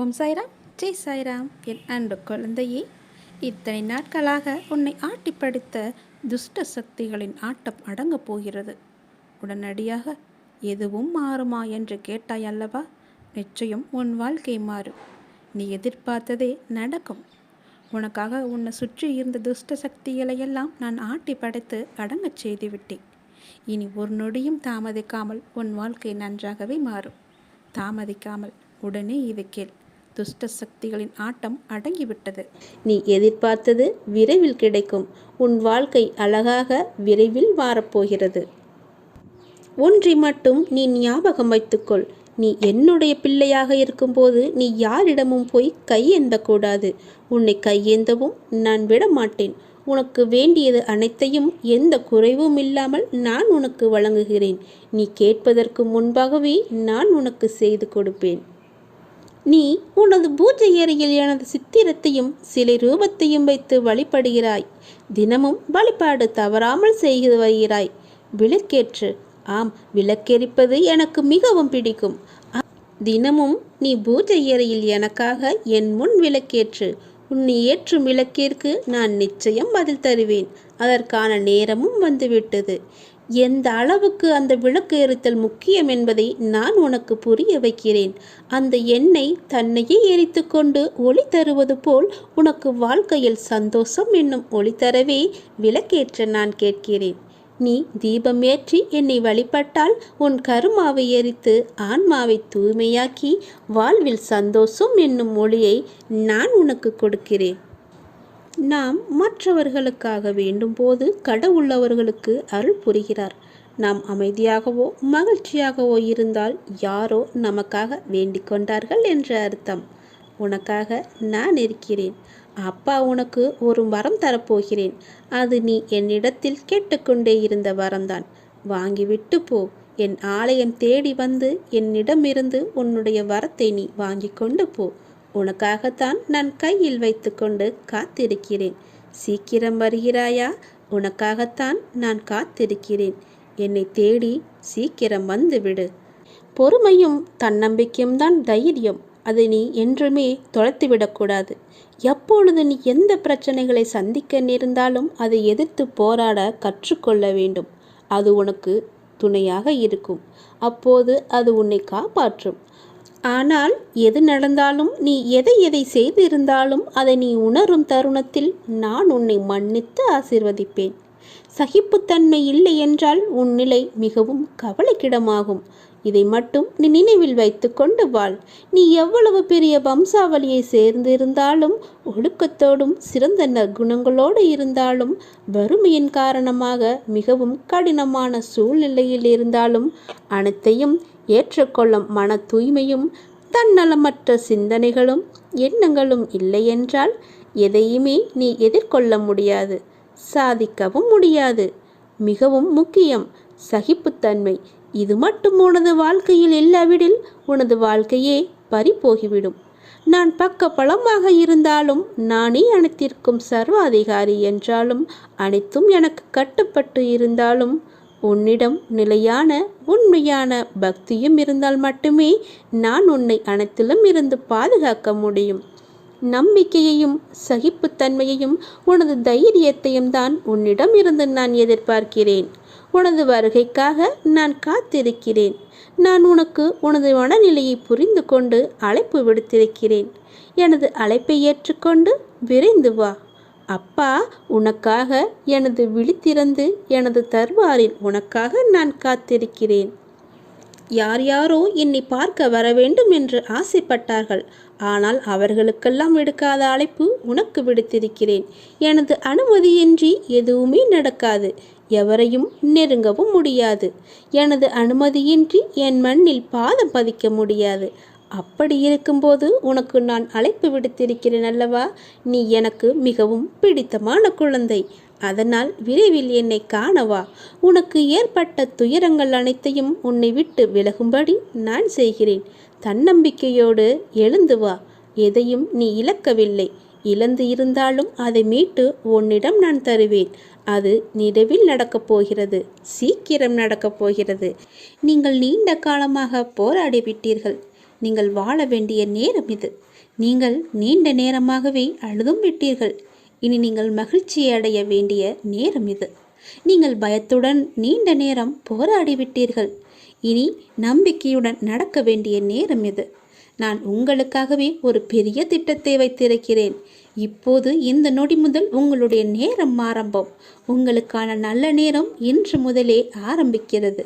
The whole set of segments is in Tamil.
ஓம் சாய்ராம். ஜெய் சாய்ராம். என் அன்பு குழந்தையே இத்தனை நாட்களாக உன்னை ஆட்டி படித்த துஷ்ட சக்திகளின் ஆட்டம் அடங்கப் போகிறது. உடனடியாக எதுவும் மாறுமா என்று கேட்டாய் அல்லவா? நிச்சயம் உன் வாழ்க்கை மாறும். நீ எதிர்பார்த்ததே நடக்கும். உனக்காக உன்னை சுற்றி இருந்த துஷ்ட சக்திகளையெல்லாம் நான் ஆட்டி படைத்து அடங்கச் செய்துவிட்டேன். இனி ஒரு நொடியும் தாமதிக்காமல் உன் வாழ்க்கை நன்றாகவே மாறும். தாமதிக்காமல் உடனே இதை கேள். துஷ்ட சக்திகளின் ஆட்டம் அடங்கிவிட்டது. நீ எதிர்பார்த்தது விரைவில் கிடைக்கும். உன் வாழ்க்கை அழகாக விரைவில் மாறப்போகிறது ஒன்றை மட்டும் நீ ஞாபகம் வைத்துக்கொள். நீ என்னுடைய பிள்ளையாக இருக்கும்போது நீ யாரிடமும் போய் கையேந்தக்கூடாது. உன்னை கையேந்தவும் நான் விட மாட்டேன் உனக்கு வேண்டியது அனைத்தையும் எந்த குறைவும் இல்லாமல் நான் உனக்கு வழங்குகிறேன். நீ கேட்பதற்கு முன்பாகவே நான் உனக்கு செய்து கொடுப்பேன். நீ உனது பூஜை அறையில் எனது சித்திரத்தையும் சிலை ரூபத்தையும் வைத்து வழிபடுகிறாய். தினமும் வழிபாடு தவறாமல் செய்து வருகிறாய். விளக்கேற்று. ஆம் விளக்கெரிப்பது எனக்கு மிகவும் பிடிக்கும். தினமும் நீ பூஜை அறையில் எனக்காக என் முன் விளக்கேற்று. உன்னை ஏற்றும் விளக்கிற்கு நான் நிச்சயம் பதில் தருவேன். அதற்கான நேரமும் வந்துவிட்டது. எந்த அளவுக்கு அந்த விளக்கு எரித்தல் முக்கியம் என்பதை நான் உனக்கு புரிய வைக்கிறேன். அந்த எண்ணெய் தன்னையே எரித்து கொண்டு ஒளி தருவது போல் உனக்கு வாழ்க்கையில் சந்தோஷம் என்னும் ஒளி தரவே விளக்கேற்ற நான் கேட்கிறேன். நீ தீபம் ஏற்றி என்னை வழிபட்டால் உன் கருமாவை எரித்து ஆன்மாவை தூய்மையாக்கி வாழ்வில் சந்தோஷம் என்னும் ஒளியை நான் உனக்கு கொடுக்கிறேன். நாம் மற்றவர்களுக்காக வேண்டும் போது கடவுள்ளவர்களுக்கு அருள் புரிகிறார். நாம் அமைதியாகவோ மகிழ்ச்சியாகவோ இருந்தால் யாரோ நமக்காக வேண்டிக் கொண்டார்கள் என்ற அர்த்தம். உனக்காக நான் இருக்கிறேன். அப்பா உனக்கு ஒரு வரம் தரப்போகிறேன். அது நீ என்னிடத்தில் கேட்டுக்கொண்டே இருந்த வரம்தான். வாங்கிவிட்டு போ. என் ஆலயம் தேடி வந்து என்னிடமிருந்து உன்னுடைய வரத்தை நீ வாங்கி கொண்டு போ. உனக்காகத்தான் நான் கையில் வைத்துக்கொண்டு காத்திருக்கிறேன். சீக்கிரம் வருகிறாயா? உனக்காகத்தான் நான் காத்திருக்கிறேன். என்னை தேடி சீக்கிரம் வந்துவிடு. பொறுமையும் தன்னம்பிக்கையும் தான் தைரியம். அதை நீ என்றுமே தொலைத்துவிடக்கூடாது எப்பொழுது நீ எந்த பிரச்சனைகளை சந்திக்க நேர்ந்தாலும் அதை எதிர்த்து போராட கற்றுக்கொள்ள வேண்டும். அது உனக்கு துணையாக இருக்கும். அப்போது அது உன்னை காப்பாற்றும். ஆனால் எது நடந்தாலும் நீ எதை எதை செய்திருந்தாலும் அதை நீ உணரும் தருணத்தில் நான் உன்னை மன்னித்து ஆசிர்வதிப்பேன். சகிப்புத்தன்மை இல்லை என்றால் உன் நிலை மிகவும் கவலைக்கிடமாகும். இதை மட்டும் நீ நினைவில் வைத்துக்கொண்டு வாழ். நீ எவ்வளவு பெரிய வம்சாவளியை சேர்ந்திருந்தாலும் ஒழுக்கத்தோடும் சிறந்த நற்குணங்களோடு இருந்தாலும் வறுமையின் காரணமாக மிகவும் கடினமான சூழ்நிலையில் இருந்தாலும் அனைத்தையும் ஏற்றுக்கொள்ளும் மன தூய்மையும் தன்னலமற்ற சிந்தனைகளும் எண்ணங்களும் இல்லையென்றால் எதையுமே நீ எதிர்கொள்ள முடியாது சாதிக்கவும் முடியாது. மிகவும் முக்கியம் சகிப்புத்தன்மை. இது மட்டும் உனது வாழ்க்கையில் இல்லாவிடில் உனது வாழ்க்கையே பறிபோகிவிடும். நான் பக்க பலமாக இருந்தாலும் நானே அனைத்திற்கும் சர்வாதிகாரி என்றாலும் அனைத்தும் எனக்கு கட்டுப்பட்டு இருந்தாலும் உன்னிடம் நிலையான உண்மையான பக்தியும் இருந்தால் மட்டுமே நான் உன்னை அனைத்திலும் இருந்து பாதுகாக்க முடியும். நம்பிக்கையையும் சகிப்புத்தன்மையையும் உனது தைரியத்தையும் தான் உன்னிடம் இருந்து நான் எதிர்பார்க்கிறேன். உனது வருகைக்காக நான் காத்திருக்கிறேன். நான் உனக்கு உனது மனநிலையை புரிந்து கொண்டு அழைப்பு விடுத்திருக்கிறேன். எனது அழைப்பை ஏற்றுக்கொண்டு விரைந்து வா. அப்பா உனக்காக எனது விழித்திறந்து எனது தர்பாரில் உனக்காக நான் காத்திருக்கிறேன். யார் யாரோ என்னை பார்க்க வர வேண்டும் என்று ஆசைப்பட்டார்கள். ஆனால் அவர்களுக்கெல்லாம் விடுக்காத அழைப்பு உனக்கு விடுத்திருக்கிறேன். எனது அனுமதியின்றி எதுவுமே நடக்காது. எவரையும் நெருங்கவும் முடியாது. எனது அனுமதியின்றி என் மண்ணில் பாதம் பதிக்க முடியாது. அப்படி இருக்கும்போது உனக்கு நான் அழைப்பு விடுத்திருக்கிறேன் அல்லவா? நீ எனக்கு மிகவும் பிடித்தமான குழந்தை. அதனால் விரைவில் என்னை காணவா உனக்கு ஏற்பட்ட துயரங்கள் அனைத்தையும் உன்னை விட்டு விலகும்படி நான் செய்கிறேன். தன்னம்பிக்கையோடு எழுந்து வா. எதையும் நீ இழக்கவில்லை. இழந்து இருந்தாலும் அதை மீட்டு உன்னிடம் நான் தருவேன். அது நிலவில் நடக்கப் போகிறது. சீக்கிரம் நடக்கப் போகிறது. நீங்கள் நீண்ட காலமாக போராடி விட்டீர்கள் நீங்கள் வாழ வேண்டிய நேரம் இது. நீங்கள் நீண்ட நேரமாகவே அழுதும் விட்டீர்கள். இனி நீங்கள் மகிழ்ச்சியை அடைய வேண்டிய நேரம் இது. நீங்கள் பயத்துடன் நீண்ட நேரம் போராடி விட்டீர்கள். இனி நம்பிக்கையுடன் நடக்க வேண்டிய நேரம் இது. நான் உங்களுக்காகவே ஒரு பெரிய திட்டத்தை வைத்திருக்கிறேன். இப்போது இந்த நொடி முதல் உங்களுடைய நேரம் ஆரம்பம். உங்களுக்கான நல்ல நேரம் இன்று முதலே ஆரம்பிக்கிறது.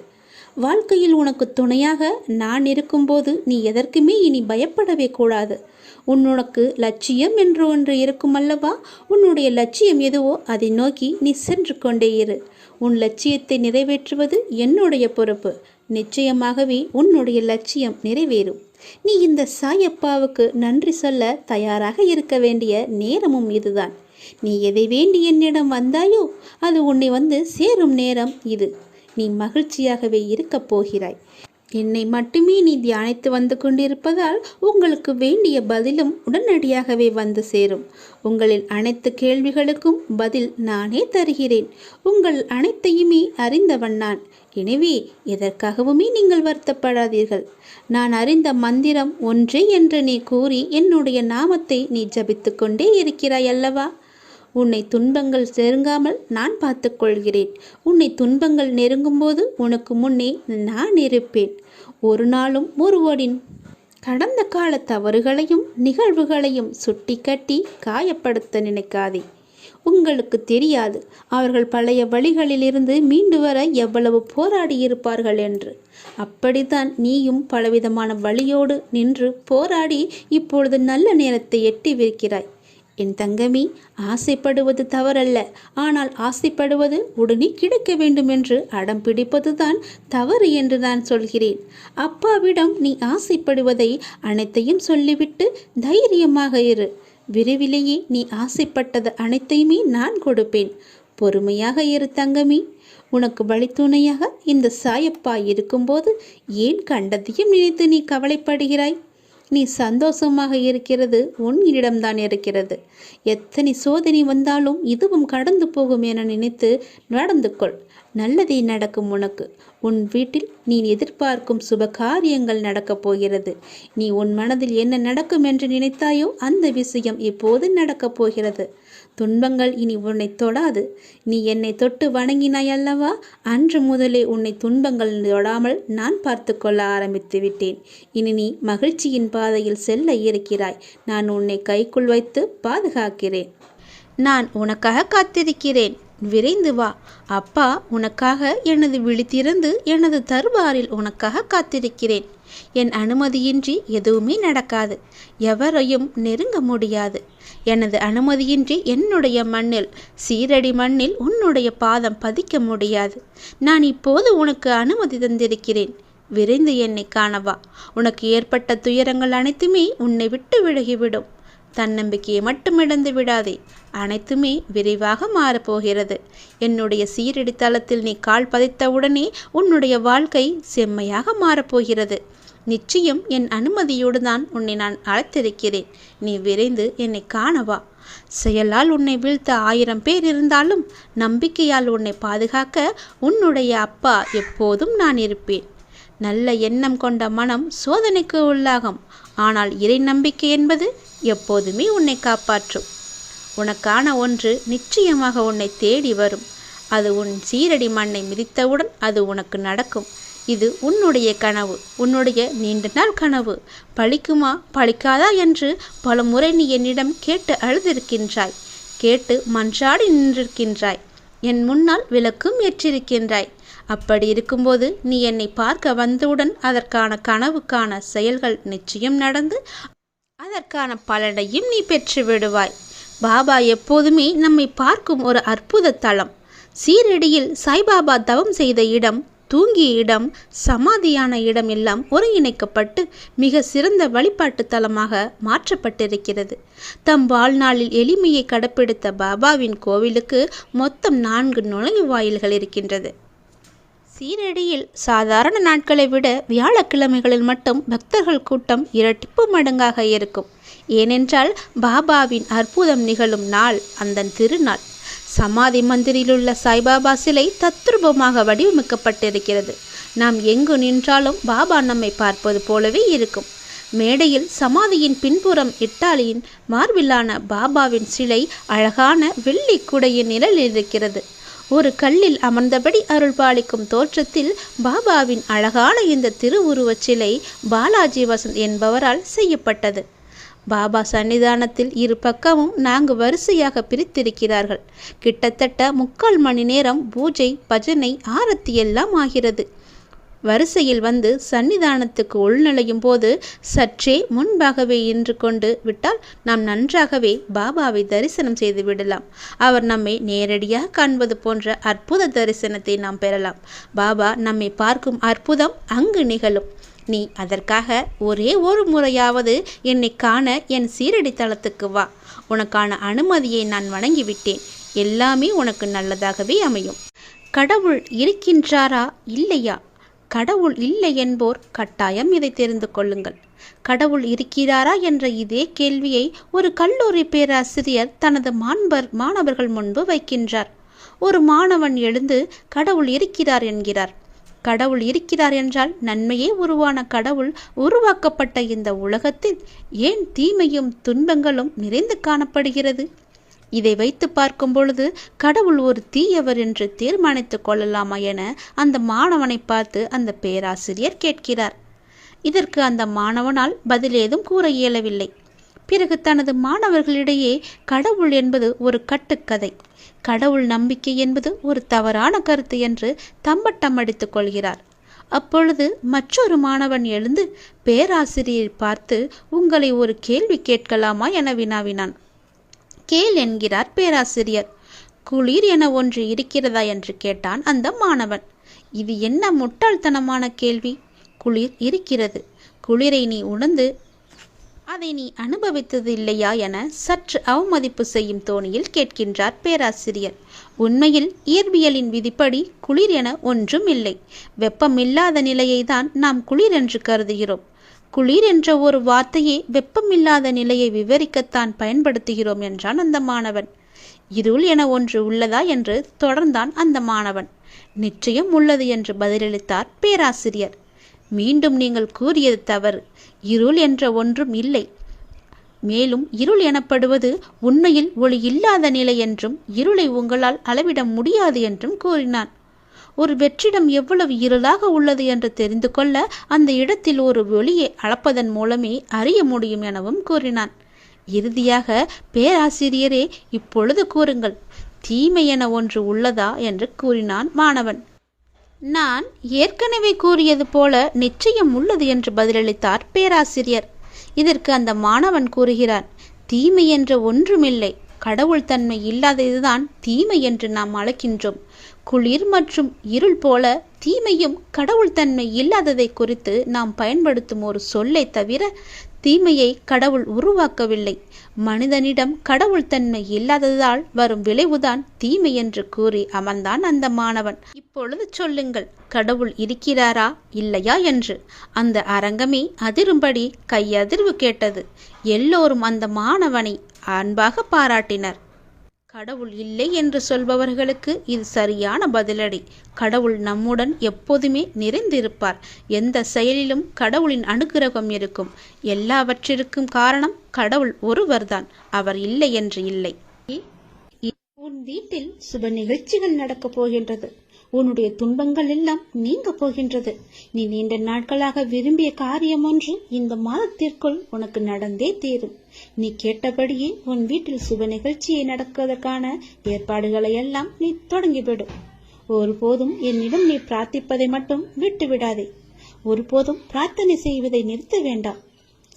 வாழ்க்கையில் உனக்கு துணையாக நான் இருக்கும்போது நீ எதற்குமே இனி பயப்படவே கூடாது. உன்னுனக்கு லட்சியம் என்று ஒன்று இருக்கும் அல்லவா? உன்னுடைய லட்சியம் எதுவோ அதை நோக்கி நீ சென்று கொண்டே இரு. உன் லட்சியத்தை நிறைவேற்றுவது என்னுடைய பொறுப்பு. நிச்சயமாகவே உன்னுடைய லட்சியம் நிறைவேறும். நீ இந்த சாயப்பாவுக்கு நன்றி சொல்ல தயாராக இருக்க வேண்டிய நேரமும் இதுதான். நீ எதை வேண்டி என்னிடம் வந்தாயோ அது உன்னை வந்து சேரும் நேரம் இது. நீ மகிழ்ச்சியாகவே இருக்கப் போகிறாய். என்னை மட்டுமே நீ தியானித்து வந்து கொண்டிருப்பதால் உங்களுக்கு வேண்டிய பதிலும் உடனடியாகவே வந்து சேரும். உங்களின் அனைத்து கேள்விகளுக்கும் பதில் நானே தருகிறேன். உங்கள் அனைத்தையுமே அறிந்தவன் நான். எனவே எதற்காகவுமே நீங்கள் வருத்தப்படாதீர்கள். நான் அறிந்த மந்திரம் ஒன்றே என்று நீ கூறி என்னுடைய நாமத்தை நீ ஜபித்து கொண்டே இருக்கிறாய் அல்லவா? உன்னை துன்பங்கள் செருங்காமல் நான் பார்த்துக்கொள்கிறேன். உன்னை துன்பங்கள் நெருங்கும்போது உனக்கு முன்னே நான் இருப்பேன். ஒரு நாளும் ஒருவரின் கடந்த கால தவறுகளையும் நிகழ்வுகளையும் சுட்டி கட்டி காயப்படுத்த நினைக்காதே. உங்களுக்கு தெரியாது அவர்கள் பழைய வழிகளிலிருந்து மீண்டு வர எவ்வளவு போராடி இருப்பார்கள் என்று. அப்படித்தான் நீயும் பலவிதமான வழியோடு நின்று போராடி இப்பொழுது நல்ல நேரத்தை எட்டி விற்கிறாய் என் தங்கமி ஆசைப்படுவது தவறல்ல. ஆனால் ஆசைப்படுவது உடனே கிடைக்க வேண்டும் என்று அடம் பிடிப்பதுதான் தவறு என்று நான் சொல்கிறேன். அப்பாவிடம் நீ ஆசைப்படுவதை அனைத்தையும் சொல்லிவிட்டு தைரியமாக இரு. விரைவிலேயே நீ ஆசைப்பட்டது அனைத்தையுமே நான் கொடுப்பேன். பொறுமையாக இரு தங்கமி. உனக்கு வழித்துணையாக இந்த சாயப்பா இருக்கும்போது ஏன் கண்டதையும் நினைத்து நீ கவலைப்படுகிறாய்? நீ சந்தோஷமாக இருக்கிறது உன்னிடம்தான் இருக்கிறது. எத்தனை சோதனை வந்தாலும் இதுவும் கடந்து போகும் என நினைத்து நடந்து கொள். நல்லதே நடக்கும் உனக்கு. உன் வீட்டில் நீ எதிர்பார்க்கும் சுப காரியங்கள் நடக்கப் போகிறது. நீ உன் மனதில் என்ன நடக்கும் என்று நினைத்தாயோ அந்த விஷயம் இப்போது நடக்கப் போகிறது. துன்பங்கள் இனி உன்னை தொடாது. நீ என்னை தொட்டு வணங்கினாய் அல்லவா? அன்று முதலே உன்னை துன்பங்கள் தொடாமல் நான் பார்த்து கொள்ள ஆரம்பித்து விட்டேன். இனி நீ மகிழ்ச்சியின் பாதையில் செல்ல இருக்கிறாய். நான் உன்னை கைக்குள் வைத்து பாதுகாக்கிறேன். நான் உனக்காக காத்திருக்கிறேன். விரைந்து வா. அப்பா உனக்காக எனது விழித்திருந்து எனது தர்பாரில் உனக்காக காத்திருக்கிறேன். என் அனுமதியின்றி எதுவுமே நடக்காது. எவரையும் நெருங்க முடியாது. எனது அனுமதியின்றி என்னுடைய மண்ணில் சீரடி மண்ணில் உன்னுடைய பாதம் பதிக்க முடியாது. நான் இப்போது உனக்கு அனுமதி தந்திருக்கிறேன். விரைந்து என்னை காணவா. உனக்கு ஏற்பட்ட துயரங்கள் அனைத்துமே உன்னை விட்டு விலகிவிடும். தன்னம்பிக்கையை மட்டும் இழந்து விடாதே. அனைத்துமே விரைவாக மாறப்போகிறது. என்னுடைய சீரடி தளத்தில் நீ கால் பதித்தவுடனே உன்னுடைய வாழ்க்கை செம்மையாக மாறப்போகிறது. நிச்சயம் என் அனுமதியோடு தான் உன்னை நான் அழைத்திருக்கிறேன். நீ விரைந்து என்னை காணவா செயலால் உன்னை வீழ்த்த ஆயிரம் பேர் இருந்தாலும் நம்பிக்கையால் உன்னை பாதுகாக்க உன்னுடைய அப்பா எப்போதும் நான் இருப்பேன். நல்ல எண்ணம் கொண்ட மனம் சோதனைக்கு உள்ளாகும். ஆனால் இறை நம்பிக்கை என்பது எப்போதுமே உன்னை காப்பாற்றும். உனக்கான ஒன்று நிச்சயமாக உன்னை தேடி வரும். அது உன் சீரடி மண்ணை மிதித்தவுடன் அது உனக்கு நடக்கும். இது உன்னுடைய கனவு உன்னுடைய நீண்ட நாள் கனவு. பழிக்குமா பழிக்காதா என்று பல முறை நீ என்னிடம் கேட்டு அழுதிருக்கின்றாய். கேட்டு மன்றாடி நின்றிருக்கின்றாய். என் முன்னால் விளக்கும் ஏற்றிருக்கின்றாய். அப்படி இருக்கும்போது நீ என்னை பார்க்க வந்தவுடன் அதற்கான கனவுக்கான செயல்கள் நிச்சயம் நடந்து அதற்கான பலனையும் நீ பெற்று விடுவாய் பாபா எப்போதுமே நம்மை பார்க்கும் ஒரு அற்புத தளம் சீரடியில் சாய்பாபா தவம் செய்த இடம் தூங்கிய இடம் சமாதியான இடம் எல்லாம் ஒருங்கிணைக்கப்பட்டு மிக சிறந்த வழிபாட்டு தலமாக மாற்றப்பட்டிருக்கிறது. தம் வாழ்நாளில் எளிமையை கடைப்பிடித்த பாபாவின் கோவிலுக்கு மொத்தம் நான்கு நுழைவாயில்கள் இருக்கின்றது. சீரடியில் சாதாரண நாட்களை விட வியாழக்கிழமைகளில் மட்டும் பக்தர்கள் கூட்டம் இரட்டிப்பு மடங்காக இருக்கும். ஏனென்றால் பாபாவின் அற்புதம் நிகழும் நாள் அந்த திருநாள். சமாதி மந்திரிலுள்ள சாய்பாபா சிலை தத்ரூபமாக வடிவமைக்கப்பட்டிருக்கிறது. நாம் எங்கு நின்றாலும் பாபா நம்மை பார்ப்பது போலவே இருக்கும். மேடையில் சமாதியின் பின்புறம் இட்டாலியின் மார்பிலான பாபாவின் சிலை அழகான வெள்ளி குடையின் நிழலில் இருக்கிறது. ஒரு கல்லில் அமர்ந்தபடி அருள்பாலிக்கும் தோற்றத்தில் பாபாவின் அழகான இந்த திருவுருவச் சிலை பாலாஜி வசந்த் என்பவரால் செய்யப்பட்டது. பாபா சன்னிதானத்தில் இரு பக்கமும் நான்கு வரிசையாக பிரித்திருக்கிறார்கள். கிட்டத்தட்ட முக்கால் மணி நேரம் பூஜை பஜனை ஆரத்தி எல்லாம் ஆகிறது. வரிசையில் வந்து சன்னிதானத்துக்கு உள்நுழையும் போது சற்றே முன்பாகவே இன்று கொண்டு விட்டால் நாம் நன்றாகவே பாபாவை தரிசனம் செய்து விடலாம். அவர் நம்மை நேரடியாக காண்பது போன்ற அற்புத தரிசனத்தை நாம் பெறலாம். பாபா நம்மை பார்க்கும் அற்புதம் அங்கு நிகழும். நீ அதற்காக ஒரே ஒரு முறையாவது என்னை காண என் சீரடி தளத்துக்கு வா. உனக்கான அனுமதியை நான் வணங்கிவிட்டேன். எல்லாமே உனக்கு நல்லதாகவே அமையும். கடவுள் இருக்கின்றாரா? இல்லையா? கடவுள் இல்லை என்போர் கட்டாயம் இதை தெரிந்து கொள்ளுங்கள். கடவுள் இருக்கிறாரா என்ற இதே கேள்வியை ஒரு கல்லூரி பேராசிரியர் தனது மாண்பர் மாணவர்கள் முன்பு வைக்கின்றார். ஒரு மாணவன் எழுந்து கடவுள் இருக்கிறார் என்கிறார். கடவுள் இருக்கிறார் என்றால் நன்மையே உருவான கடவுள் உருவாக்கப்பட்ட இந்த உலகத்தில் ஏன் தீமையும் துன்பங்களும் நிறைந்து காணப்படுகிறது? இதை வைத்து பார்க்கும் பொழுது கடவுள் ஒரு தீயவர் என்று தீர்மானித்து கொள்ளலாமா என அந்த மாணவனை பார்த்து அந்த பேராசிரியர் கேட்கிறார். இதற்கு அந்த மாணவனால் பதில் ஏதும் கூற இயலவில்லை. பிறகு தனது மாணவர்களிடையே கடவுள் என்பது ஒரு கட்டுக்கதை. கடவுள் நம்பிக்கை என்பது ஒரு தவறான கருத்து என்று தம்பட்டம் அடித்துக் கொள்கிறார். அப்பொழுது மற்றொரு மாணவன் எழுந்து பேராசிரியரை பார்த்து உங்களை ஒரு கேள்வி கேட்கலாமா? என வினாவினான். கேள் என்கிறார் பேராசிரியர். குளிர் என ஒன்று இருக்கிறதா? என்று கேட்டான் அந்த மாணவன். இது என்ன முட்டாள்தனமான கேள்வி? குளிர் இருக்கிறது. குளிரை நீ உணர்ந்து அதை நீ அனுபவித்தது இல்லையா என சற்று அவமதிப்பு செய்யும் தோணியில் கேட்கின்றார் பேராசிரியர். உண்மையில் இயற்பியலின் விதிப்படி குளிர் என ஒன்றும் இல்லை. வெப்பமில்லாத நிலையை தான் நாம் குளிர் என்று கருதுகிறோம். குளிர் என்ற ஒரு வார்த்தையே வெப்பமில்லாத நிலையை விவரிக்கத்தான் பயன்படுத்துகிறோம் என்றான் அந்த மாணவன். இருள் என ஒன்று உள்ளதா என்று தொடர்ந்தான் அந்த மாணவன். நிச்சயம் உள்ளது என்று பதிலளித்தார் பேராசிரியர். மீண்டும் நீங்கள் கூறியது தவறு. இருள் என்ற ஒன்றும் இல்லை. மேலும் இருள் எனப்படுவது உண்மையில் ஒளி இல்லாத நிலை என்றும் இருளை உங்களால் அளவிட முடியாது என்றும் கூறினான். ஒரு வெற்றிடம் எவ்வளவு இருளாக உள்ளது என்று தெரிந்து கொள்ள அந்த இடத்தில் ஒரு ஒளியை அளப்பதன் மூலமே அறிய முடியும் எனவும் கூறினான். இறுதியாக பேராசிரியரே இப்பொழுது கூறுங்கள் தீமை என ஒன்று உள்ளதா? என்று கூறினான் மாணவன். நான் ஏற்கனவே கூறியது போல நிச்சயம் உள்ளது என்று பதிலளித்தார் பேராசிரியர். இதற்கு அந்த மாணவன் கூறுகிறான் தீமை என்ற ஒன்றுமில்லை. கடவுள் தன்மை இல்லாததுதான் தீமை என்று நாம் அழைக்கின்றோம். குளிர் மற்றும் இருள் போல தீமையும் கடவுள் தன்மை இல்லாததை குறித்து நாம் பயன்படுத்தும் ஒரு சொல்லை தவிர தீமையை கடவுள் உருவாக்கவில்லை. மனிதனிடம் கடவுள் தன்மை இல்லாததால் வரும் விளைவுதான் தீமை என்று கூறி அமர்ந்தான் அந்த மாணவன். இப்பொழுது சொல்லுங்கள் கடவுள் இருக்கிறாரா இல்லையா என்று. அந்த அரங்கமே அதிரும்படி கையதிர்வு கேட்டது. எல்லோரும் அந்த மாணவனை அன்பாக பாராட்டினர். கடவுள் இல்லை என்று சொல்பவர்களுக்கு இது சரியான பதிலடி. கடவுள் நம்முடன் எப்போதுமே நிறைந்திருப்பார். எந்த செயலிலும் கடவுளின் அனுகிரகம் இருக்கும். எல்லாவற்றிற்கும் காரணம் கடவுள் ஒருவர்தான். அவர் இல்லை என்று இல்லை. உன் வீட்டில் சுப நிகழ்ச்சிகள் நடக்கப் போகின்றது. உன்னுடைய துன்பங்கள் எல்லாம் நீங்க போகின்றது. நீ நீண்ட நாட்களாக விரும்பிய காரியம் ஒன்று இந்த மாதத்திற்குள் உனக்கு நடந்தே தீரும். நீ கேட்டபடியே உன் வீட்டில் சுப நிகழ்ச்சியை நடக்குவதற்கான ஏற்பாடுகளை எல்லாம் நீ தொடங்கிவிடும் ஒருபோதும் என்னிடம் நீ பிரார்த்திப்பதை மட்டும் விட்டு விடாதே ஒருபோதும் பிரார்த்தனை செய்வதை நிறுத்த வேண்டாம்.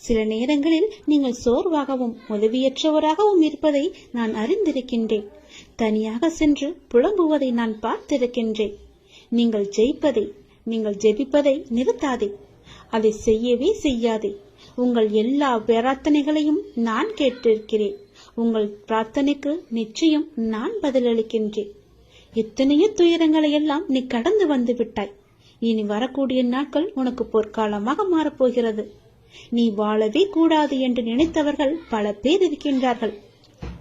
சில நேரங்களில் நீங்கள் சோர்வாகவும் உதவியற்றவராகவும் இருப்பதை நான் அறிந்திருக்கின்றேன். தனியாக சென்று புலம்புவதை நான் பார்த்திருக்கின்றேன். நீங்கள் ஜெயிப்பதை நீங்கள் ஜெபிப்பதை நிறுத்தாதே. அதை செய்யவே செய்யாதே. உங்கள் எல்லா பிரார்த்தனைகளையும் நான் கேட்டிருக்கிறேன். உங்கள் பிரார்த்தனைக்கு நிச்சயம் நான் பதிலளிக்கின்றேன். எத்தனையோ துயரங்களை எல்லாம் நீ கடந்து வந்து விட்டாய் இனி வரக்கூடிய நாட்கள் உனக்கு பொற்காலமாக மாறப்போகிறது. நீ வாழவே கூடாது என்று நினைத்தவர்கள் பல பேர் இருக்கின்றார்கள்.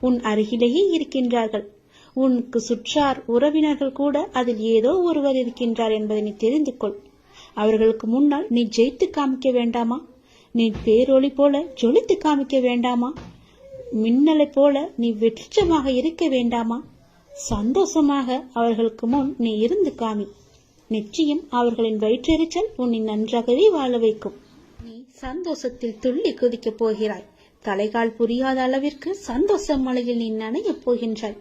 உன் அருகிலேயே இருக்கின்றார்கள். உனக்கு சுற்றார் உறவினர்கள் கூட அதில் ஏதோ ஒருவர் இருக்கின்றார் என்பதை நீ தெரிந்து கொள். அவர்களுக்கு முன்னால் நீ ஜெயித்து காமிக்க வேண்டாமா? நீ பேரொளி போல ஜொலித்து காமிக்க வேண்டாமா? மின்னலைப் போல நீ வெற்றிச்சமாக இருக்க வேண்டாமா? சந்தோஷமாக அவர்களுக்கு முன் நீ இருந்து காமி. நிச்சயம் அவர்களின் வயிற்றெரிச்சல் உன்னை நன்றாகவே வாழ வைக்கும். நீ சந்தோஷத்தில் துள்ளி குதிக்கப் போகிறாய். தலைகால் புரியாத அளவிற்கு சந்தோஷ மலையில் நீ நனையப் போகின்றாய்.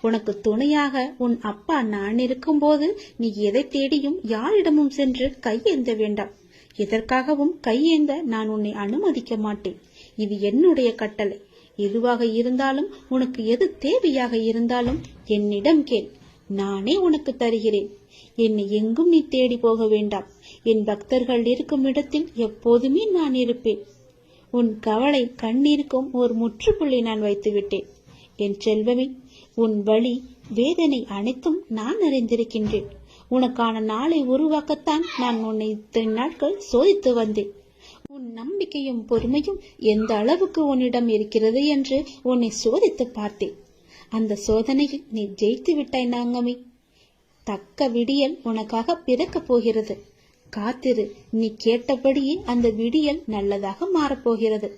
உனக்கு துணையாக உன் அப்பா நான் இருக்கும்போது நீ எதை தேடியும் யாரிடமும் சென்று கையேந்த வேண்டாம். எதற்காகவும் கையேந்த நான் உன்னை அனுமதிக்க மாட்டேன். இது என்னுடைய கட்டளை. எதுவாக இருந்தாலும் உனக்கு எது தேவையாக இருந்தாலும் என்னிடம் கேள். நானே உனக்கு தருகிறேன். என்னை எங்கும் நீ தேடி போக வேண்டாம். என் பக்தர்கள் இருக்கும் இடத்தில் எப்போதுமே நான் இருப்பேன். உன் கவலை கண்ணீருக்கும் ஒரு முற்றுப்புள்ளி நான் வைத்துவிட்டேன். என் செல்வமே உன் வழி வேதனை அனைத்தும் நான் அறிந்திருக்கின்றேன். உனக்கான நாளை உருவாக்கத்தான் நான் உன்னை இத்தனை நாட்கள் சோதித்து வந்தேன். உன் நம்பிக்கையும் பொறுமையும் எந்த அளவுக்கு உன்னிடம் இருக்கிறது என்று உன்னை சோதித்து பார்த்தேன். அந்த சோதனையில் நீ ஜெயித்து விட்டாய் நாங்கமே. தக்க விடியல் உனக்காக பிறக்கப் போகிறது. காத்திரு நீ கேட்டபடியே அந்த விடியல் நல்லதாக மாறப்போகிறது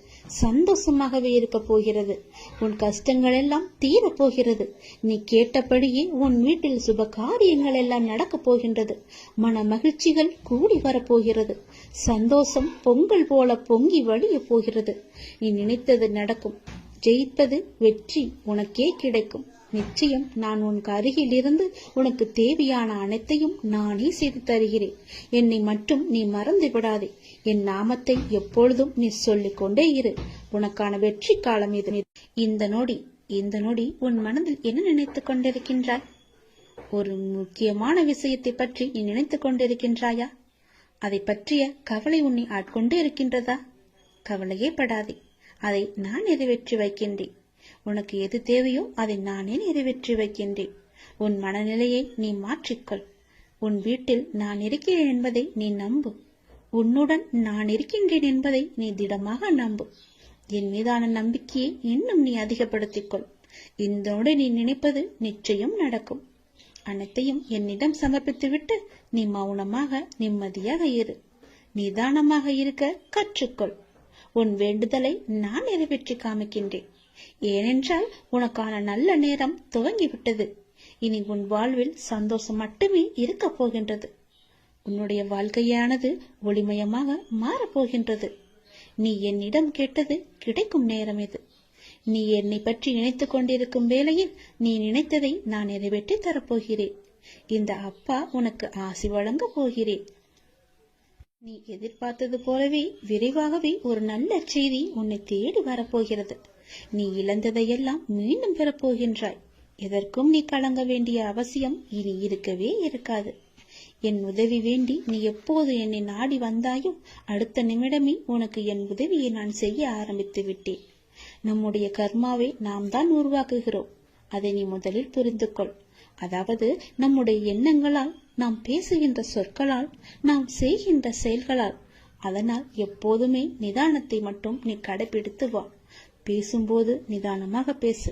சந்தோஷமாகவே இருக்கப் போகிறது. உன் கஷ்டங்கள் எல்லாம் தீரப் போகிறது. நீ கேட்டபடியே உன் வீட்டில் சுப காரியங்கள் எல்லாம் நடக்கப் போகின்றது. மன மகிழ்ச்சிகள் கூடி வரப்போகிறது சந்தோஷம் பொங்கல் போல பொங்கி வழிய போகிறது. நீ நினைத்தது நடக்கும். ஜெயிப்பது வெற்றி உனக்கே கிடைக்கும். நிச்சயம் நான் உனக்கு அருகில் இருந்து உனக்கு தேவையான அனைத்தையும் நானே செய்து தருகிறேன். என்னை மட்டும் நீ மறந்து விடாதே என் நாமத்தை எப்பொழுதும் நீ சொல்லிக் கொண்டே இரு. உனக்கான வெற்றி காலம் இது. இந்த நொடி இந்த நொடி உன் மனதில் என்ன நினைத்துக் கொண்டிருக்கின்றாய்? ஒரு முக்கியமான விஷயத்தை பற்றி நீ நினைத்துக் கொண்டிருக்கின்றாயா? அதை பற்றிய கவலை உன்னை ஆட்கொண்டு இருக்கின்றதா? கவலையே படாதே. அதை நான் நிறைவேற்றி வைக்கின்றேன். உனக்கு எது தேவையோ அதை நானே நிறைவேற்றி வைக்கின்றேன். உன் மனநிலையை நீ மாற்றிக்கொள். உன் வீட்டில் நான் இருக்கிறேன் என்பதை நீ நம்பு. உன்னுடன் நான் இருக்கின்றேன் என்பதை நீ திடமாக நம்பு. என் மீதான நம்பிக்கையை இன்னும் நீ அதிகப்படுத்திக் கொள் இதோடு நீ நினைப்பது நிச்சயம் நடக்கும். அனைத்தையும் என்னிடம் சமர்ப்பித்துவிட்டு நீ மௌனமாக நிம்மதியாக இரு. நிதானமாக இருக்க கற்றுக்கொள். உன் வேண்டுதலை நான் நிறைவேற்றி காமிக்கின்றேன். ஏனென்றால் உனக்கான நல்ல நேரம் துவங்கிவிட்டது. இனி உன் வாழ்வில் சந்தோஷம் மட்டுமே இருக்கப் போகின்றது. உன்னுடைய வாழ்க்கையானது ஒளிமயமாக மாறப்போகின்றது. நீ என்னிடம் கேட்டது கிடைக்கும் நேரம் இது. நீ என்னை பற்றி நினைத்துக் கொண்டிருக்கும் வேளையில் நீ நினைத்ததை நான் நிறைவேற்றி தரப்போகிறேன். இந்த அப்பா உனக்கு ஆசி வழங்க போகிறேன். நீ எதிர்பார்த்தது போலவே விரைவாகவே ஒரு நல்ல செய்தி உன்னை தேடி வரப்போகிறது. நீ இழந்ததையெல்லாம் மீண்டும் பெறப்போகின்றாய். எதற்கும் நீ கலங்க வேண்டிய அவசியம் இனி இருக்கவே இருக்காது. என் உதவி வேண்டி நீ எப்போது என்னை நாடி வந்தாயோ அடுத்த நிமிடமே உனக்கு என் உதவியை நான் செய்ய ஆரம்பித்து விட்டேன். நம்முடைய கர்மாவை நாம் தான் உருவாக்குகிறோம். அதை நீ முதலில் புரிந்து கொள். அதாவது நம்முடைய எண்ணங்களால் நாம் பேசுகின்ற சொற்களால் நாம் செய்கின்ற செயல்களால். அதனால் எப்போதுமே நிதானத்தை மட்டும் நீ கடைபிடித்து வா. பேசும்போது நிதானமாக பேசு.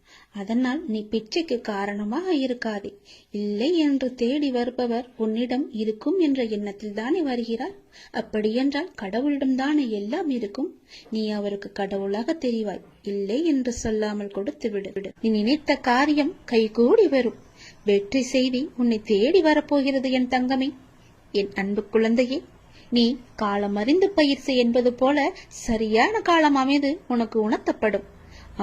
அதனால் நீ பிச்சைக்கு காரணமாக இருக்காதே. இல்லை என்று தேடி வருபவர் உன்னிடம் இருக்கும் என்ற எண்ணத்தில் தானே வருகிறார்? அப்படியென்றால் கடவுளிடம் தானே எல்லாம் இருக்கும்? நீ அவருக்கு கடவுளாக தெரிவாய். இல்லை என்று சொல்லாமல் கொடுத்து விடு. நீ நினைத்த காரியம் கைகூடி வரும். வெற்றி செய்தி உன்னை தேடி வரப்போகிறது என் தங்கமே. என் அன்பு குழந்தையே நீ காலம் அறிந்து பயிற்சி என்பது போல சரியான காலம் அமைது உனக்கு உணர்த்தப்படும்.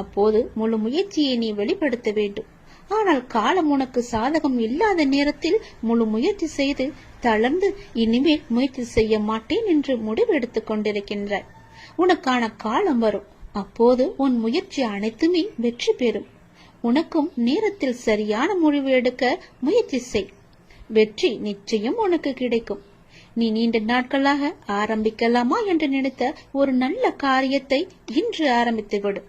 அப்போது முழு முயற்சியை நீ வெளிப்படுத்த வேண்டும். ஆனால் காலம் உனக்கு சாதகம் இல்லாத நேரத்தில் முழு முயற்சி செய்து தளர்ந்து இனிமேல் முயற்சி செய்ய மாட்டேன் என்று முடிவெடுத்துக் கொண்டிருக்கின்றாய். உனக்கான காலம் வரும். அப்போது உன் முயற்சி அனைத்துமே வெற்றி பெறும். உனக்கும் நேரத்தில் சரியான முடிவு எடுக்க முயற்சி செய். வெற்றி நிச்சயம் உனக்கு கிடைக்கும். நீ நீண்ட நாட்களாக ஆரம்பிக்கலாமா என்று நினைத்த ஒரு நல்ல காரியத்தை இன்று ஆரம்பித்துவிடும்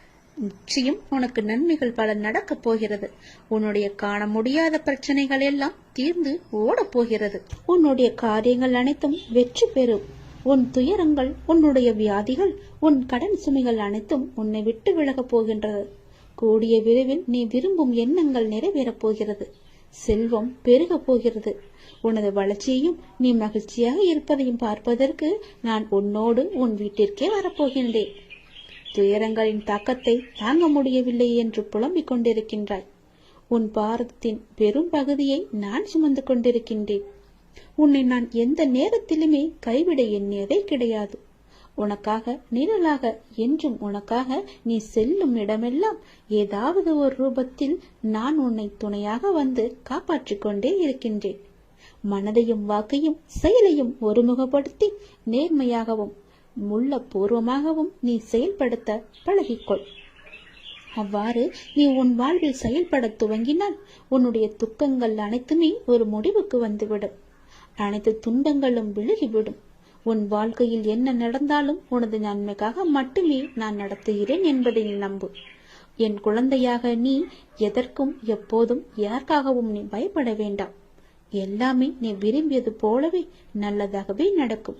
நிச்சயம் உனக்கு நன்மைகள் பல நடக்கப் போகிறது. உன்னுடைய காண முடியாத பிரச்சனைகள் எல்லாம் தீர்ந்து ஓடப் போகிறது. உன்னுடைய காரியங்கள் அனைத்தும் வெற்றி பெறும். உன் துயரங்கள் உன்னுடைய வியாதிகள் உன் கடன் சுமைகள் அனைத்தும் உன்னை விட்டு விலகப் போகின்றது. கூடிய விரைவில் நீ விரும்பும் எண்ணங்கள் நிறைவேறப் போகிறது. செல்வம் பெருகப் போகிறது. உனது வளர்ச்சியையும் நீ மகிழ்ச்சியாக இருப்பதையும் பார்ப்பதற்கு நான் உன்னோடு உன் வீட்டிற்கே வரப்போகின்றேன் துயரங்களின் தாக்கத்தை தாங்க முடியவில்லை என்று புலம்பிக் கொண்டிருக்கின்றாய். உன் பாரதத்தின் பெரும் பகுதியை நான் சுமந்து கொண்டிருக்கின்றேன். உன்னை நான் எந்த நேரத்திலுமே கைவிட எண்ணியதே கிடையாது. உனக்காக நிழலாக என்றும் உனக்காக நீ செல்லும் இடமெல்லாம் ஏதாவது ஒரு ரூபத்தில் நான் உன்னை துணையாக வந்து காப்பாற்றிக் கொண்டே இருக்கின்றேன். மனதையும் வாக்கையும் செயலையும் ஒருமுகப்படுத்தி நேர்மையாகவும் முள்ள பூர்வமாகவும் நீ செயல்படுத்த பழகிக்கொள். அவ்வாறு நீ உன் வாழ்வில் செயல்பட துவங்கினால் உன்னுடைய துக்கங்கள் அனைத்துமே ஒரு முடிவுக்கு வந்துவிடும். அனைத்து துன்பங்களும் விலகிவிடும் உன் வாழ்க்கையில் என்ன நடந்தாலும் உனது நன்மைக்காக மட்டுமே நான் நடத்துகிறேன் என்பதை நம்பு. என் குழந்தையாக நீ எதற்கும் எப்போதும் யாருக்காகவும் நீ பயப்பட வேண்டாம். எல்லாமே நீ விரும்பியது போலவே நல்லதாகவே நடக்கும்.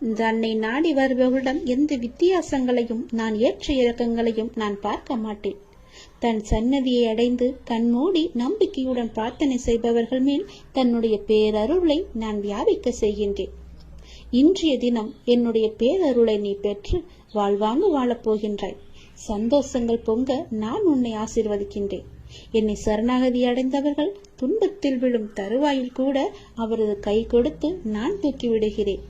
தன்னை நாடி வருபவர்களிடம் எந்த வித்தியாசங்களையும் நான் ஏற்ற இறக்கங்களையும் நான் பார்க்க மாட்டேன். தன் சன்னதியை அடைந்து கண்மூடி நம்பிக்கையுடன் பிரார்த்தனை செய்பவர்கள் மேல் தன்னுடைய பேரருளை நான் வியாபிக்க செய்கின்றேன். இன்றைய தினம் என்னுடைய பேரருளை நீ பெற்று வாழ்வாங்கு வாழப் போகின்றாய். சந்தோஷங்கள் பொங்க நான் உன்னை ஆசீர்வதிக்கின்றேன். என்னை சரணாகதி அடைந்தவர்கள் துன்பத்தில் விழும் தருவாயில் கூட அவரது கை கொடுத்து நான் தூக்கி விடுகிறேன்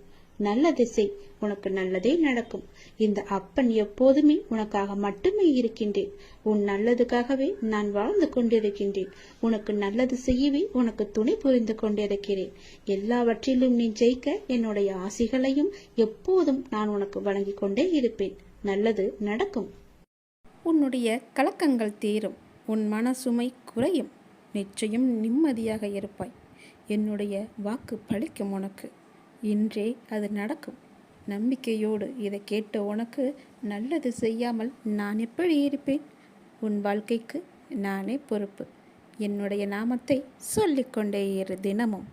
நல்ல திசை உனக்கு நல்லதே நடக்கும். இந்த அப்பன் எப்போதுமே உனக்காக மட்டுமே இருக்கின்றேன். உன் நல்லதுக்காகவே நான் வாழ்ந்து கொண்டிருக்கின்றேன். உனக்கு நல்லது செய்யவே உனக்கு துணை புரிந்து கொண்டிருக்கிறேன். எல்லாவற்றிலும் நீ ஜெயிக்க என்னுடைய ஆசைகளையும் எப்போதும் நான் உனக்கு வழங்கிக் கொண்டே இருப்பேன். நல்லது நடக்கும். உன்னுடைய கலக்கங்கள் தீரும். உன் மனசுமை குறையும். நிச்சயம் நிம்மதியாக இருப்பாய். என்னுடைய வாக்கு பழிக்கும் உனக்கு. இன்றே அது நடக்கும். நம்பிக்கையோடு இதை கேட்ட உனக்கு நல்லது செய்யாமல் நான் எப்படி இருப்பேன்? உன் வாழ்க்கைக்கு நானே பொறுப்பு. என்னுடைய நாமத்தை சொல்லிக்கொண்டே இரு தினமும்.